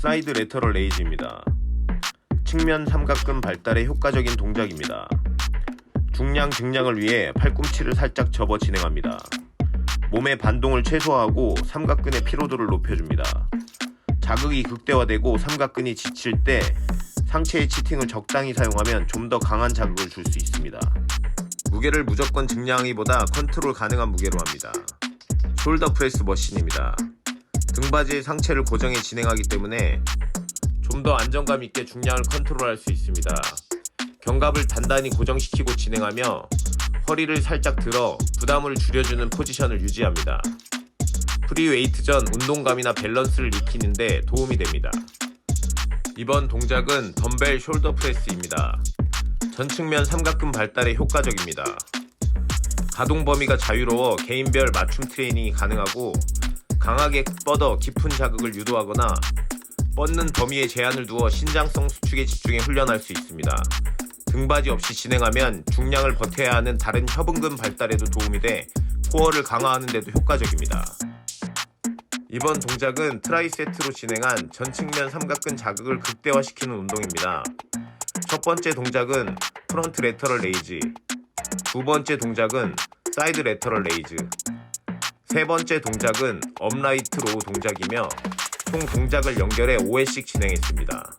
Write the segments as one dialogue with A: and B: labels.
A: 사이드 레터럴 레이즈입니다. 측면 삼각근 발달에 효과적인 동작입니다. 중량 증량을 위해 팔꿈치를 살짝 접어 진행합니다. 몸의 반동을 최소화하고 삼각근의 피로도를 높여줍니다. 자극이 극대화되고 삼각근이 지칠 때 상체의 치팅을 적당히 사용하면 좀 더 강한 자극을 줄 수 있습니다. 무게를 무조건 증량하기보다 컨트롤 가능한 무게로 합니다. 숄더 프레스 머신입니다. 등받이의 상체를 고정해 진행하기 때문에 좀 더 안정감 있게 중량을 컨트롤할 수 있습니다. 견갑을 단단히 고정시키고 진행하며 허리를 살짝 들어 부담을 줄여주는 포지션을 유지합니다. 프리웨이트 전 운동감이나 밸런스를 익히는데 도움이 됩니다. 이번 동작은 덤벨 숄더 프레스입니다. 전 측면 삼각근 발달에 효과적입니다. 가동 범위가 자유로워 개인별 맞춤 트레이닝이 가능하고 강하게 뻗어 깊은 자극을 유도하거나 뻗는 범위에 제한을 두어 신장성 수축에 집중해 훈련할 수 있습니다. 등받이 없이 진행하면 중량을 버텨야 하는 다른 협응근 발달에도 도움이 돼 코어를 강화하는 데도 효과적입니다. 이번 동작은 트라이세트로 진행한 전 측면 삼각근 자극을 극대화시키는 운동입니다. 첫 번째 동작은 프론트 레터럴 레이즈, 두 번째 동작은 사이드 레터럴 레이즈, 세 번째 동작은 업라이트 로우 동작이며 총 동작을 연결해 5회씩 진행했습니다.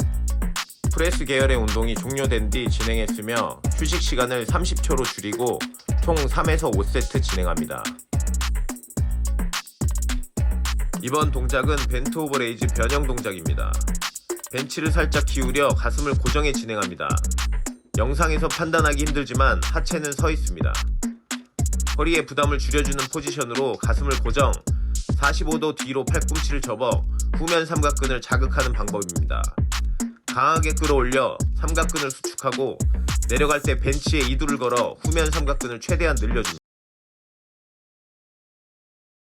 A: 프레스 계열의 운동이 종료된 뒤 진행했으며 휴식 시간을 30초로 줄이고 총 3에서 5세트 진행합니다. 이번 동작은 벤트 오버 레이즈 변형 동작입니다. 벤치를 살짝 기울여 가슴을 고정해 진행합니다. 영상에서 판단하기 힘들지만 하체는 서 있습니다. 허리에 부담을 줄여주는 포지션으로 가슴을 고정, 45도 뒤로 팔꿈치를 접어 후면 삼각근을 자극하는 방법입니다. 강하게 끌어올려 삼각근을 수축하고 내려갈 때 벤치에 이두를 걸어 후면 삼각근을 최대한 늘려줍니다.